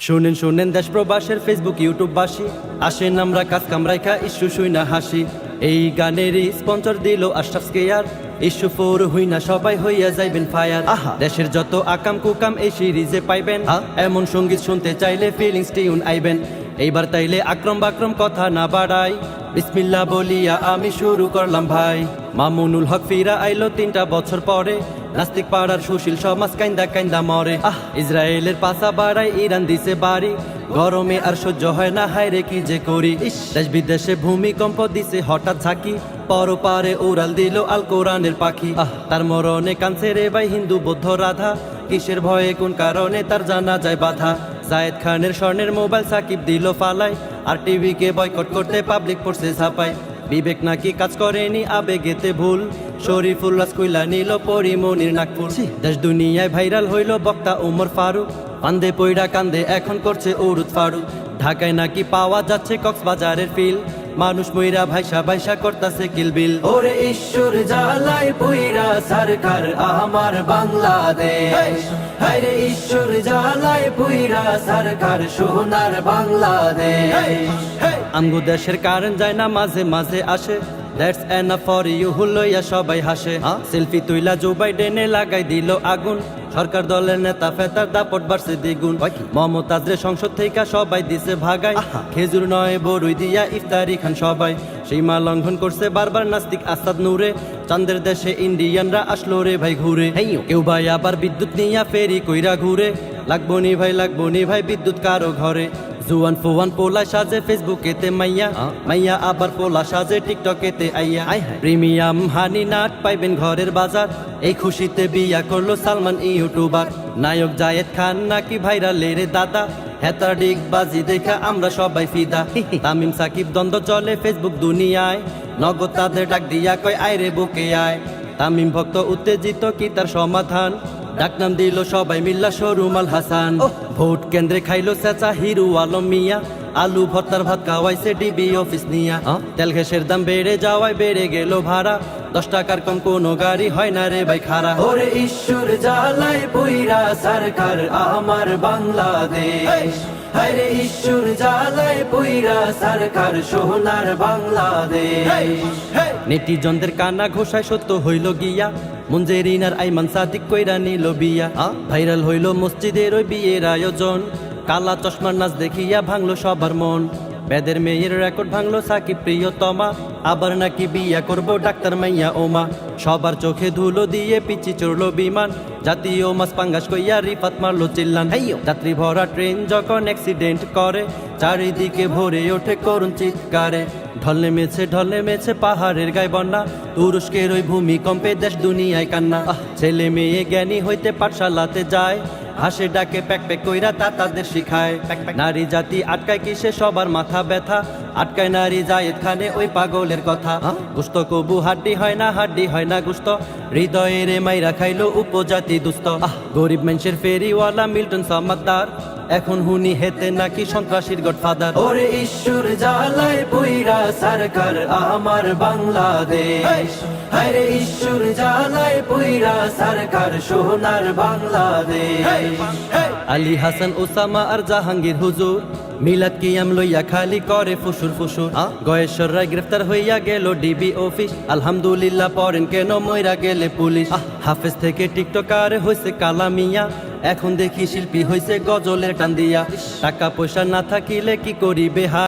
শুনেন শুনেন দেশ প্রবাসের ফেসবুক ইউটিউব বাসী আসেন আমরা কাজ কামরাইখা ইস্যু শুই না হাসি। এই গানেরই স্পন্সর দিল আশরাফ কেয়ার ইস্যু ফোর হুই না সবাই হইয়া যাইবেন ফায়ার। আহা। দেশের যত আকাম কুকাম এই সিরিজে পাইবেন। এমন সংগীত শুনতে চাইলে ফিলিংস টিউন আইবেন। এইবার তাইলে আক্রম বাক্রম কথা না বাড়াই। বিসমিল্লা বলিয়া আমি শুরু করলাম ভাই। মামুনুল হক ফিরা আইলো তিনটা বছর পরে। নাস্তিক পাড়ার সুশীল সমাজ কাইন্দা কাইন্দা মরে। আহ, ইসরায়েলের পাশা বাড়াই ইরান দিছে বাড়ি। গরমে আর সহ্য হয় না, হায় রে কি যে করি। দেশ বিদেশে ভূমিকম্প দিছে হঠাৎ ঝাঁকি। পরপারে উড়াল দিল আল কোরআনের পাখি। তার মরণে কানছে রে ভাই হিন্দু বৌদ্ধ রাধা। কিসের ভয়ে, কোন কারণে তার জানা যায় বাধা। জায়েদ খানের স্বর্ণের মোবাইল সাকিব দিল ফালাই আর টিভিকে বয়কট করতে পাবলিক পড়ছে ছাপাই বিবেক নাকি কাজ করেনি আবেগেতে ভুল শরীফুল্লাহ রাসকুইলা নিল পরিমনির নাকফুল দেশ দুনিয়ায় ভাইরাল হইল বক্তা উমর ফারুক কান্দে পইড়া কান্দে এখন করছে উরুদ ফারুক। ঢাকায় নাকি পাওয়া যাচ্ছে কক্সবাজারের ফিল মানুষ মইরা ভাইসা ভাইসা করতাছে কিলবিল ওরে ঈশ্বর জালাই পুইরা সরকার আমার বাংলাদেশ। হরে ঈশ্বর জালাই পুইরা সরকার সোনার বাংলাদেশ। আমগো দেশের কারণ যায় না, মাঝে মাঝে আসে। দ্যাটস এনাফ ফর ইউ হুলইয়া সবাই হাসে। সেলফি তুইলা জো বাইডেনে লাগাই দিল আগুন। সরকার দলের নেতা ফেতার দাপট বাড়ছে দ্বিগুণ। মমতাজরে সংসদ থেকে সবাই দিছে ভাগাই খেজুর নয় বরুই দিয়া ইফতারি খান সবাই। সীমা লঙ্ঘন করছে বারবার নাস্তিক আসাদ নূরে। চান্দের দেশে ইন্ডিয়ানরা আসলো রে ভাই ঘুরে। কেউ ভাই আবার বিদ্যুৎ নিয়া ফেরি কইরা ঘুরে। লাগবো নি ভাই লাগবো নি ভাই বিদ্যুৎ কারও ঘরে। জুয়ান ফুয়ান পোলা সাজে ফেসবুকেতে মাইয়া। মাইয়া আবার পোলা সাজে টিকটকেতে আইয়া। প্রিমিয়াম হানি নাট পাইবেন ঘরের বাজার। এই খুশিতে বিয়া করল সালমান ইউটিউবার। নায়ক জায়েদ খান নাকি ভাইরাল রে দাদা। হেতার ডিগ বাজি দেখা আমরা সবাই ফিদা। তামিম সাকিব দ্বন্দ্ব চলে ফেসবুক দুনিয়ায়। নগদ তাদের ডাক দিয়া কয় আয় বুকে আয়। তামিম ভক্ত উত্তেজিত কি তার সমাধান? ডাকনাম দিল সবাই মিল্লা সরুমাল হাসান। ভোট কেন্দ্রে খাইলো চেঁচা হিরু আলম মিয়া। আলু ভর্তার ভাত খাওয়াইছে ডিবি অফিস নিয়া। তেল ঘেসের দাম বেড়ে যাওয়ায় বেড়ে গেল ভাড়া। দশ টাকার কম কোনো গাড়ি হয় না রে ভাই খারা ওরে ঈশ্বর জালাই পুইরা সরকার আমার বাংলাদেশ। হরে ঈশ্বর জালায় পুইরা সরকার সোনার বাংলাদেশ। নেটিজনদের কানা ঘোষায় সত্য হইল গিয়া মুঞ্জেরিনার আইমান সাদিক কইরা নিল বিয়া। ভাইরাল হইল মসজিদের ওই বিয়ের আয়োজন কালা চশমার নাচ দেখিয়া ভাঙলো সবার মন। বেদের মেয়ের রেকর্ড ভাঙলো সাকিব প্রিয়তমা। আবার নাকি বিয়া করব ডাক্তার মাইয়া ওমা। সবার চোখে ধুলো দিয়ে পিচি চড়লো বিমান। জাতীয় মাছ পাঙ্গাস কইয়া রিফাত মারলো চিল্লান। যাত্রী ভরা ট্রেন যখন অ্যাক্সিডেন্ট করে চারিদিকে ভরে ওঠে করুণ চিৎকারে। ঢল নেমেছে ঢল নেমেছে পাহাড়ের গায়ে বন্যা। তুরস্কের ওই ভূমিকম্পে দেশ দুনিয়ায় কান্না। ছেলে মেয়ে জ্ঞানী হইতে পাঠশালাতে যায়। হাসে ডাকে, প্যাক প্যাক কইরা তা তাদের শিখায়। নারী জাতি আটকায় কিসে? সবার মাথা ব্যথা। আটকায় নারী জায়েদ খানে ওই পাগলের কথা। গুস্ত কবু হাড্ডি হয় না, হাড্ডি হয় না গুস্ত। হৃদয়ের মাইরা খাইলো উপজাতি দুস্ত। গরিব মানুষের ফেরিওয়ালা মিল্টন সামাদ্দার। এখন হুনি হেতে নাকি সন্ত্রাসীর গডফাদার। ওরে ঈশ্বর জালাই পুইরা সরকার আমার বাংলাদেশ। হরে ঈশ্বর জালাই পুইরা সরকার সোনার বাংলাদেশ। আলী হাসান ওসামা আর জাহাঙ্গীর হুজুর মিলাদ কিয়াম লইয়া খালি করে ফুসুর ফুসুর। গয়েশ্বর রায় গ্রেফতার হইয়া গেল ডিবি অফিস। আলহামদুলিল্লাহ পরেন কেন মইরা গেলে পুলিশ। হাফেজ থেকে টিকটকার হইছে কালামিয়া। এখন দেখি শিল্পী হয়েছে গজলের টান দিয়া। টাকা পয়সা না থাকিলে কি করিবে হা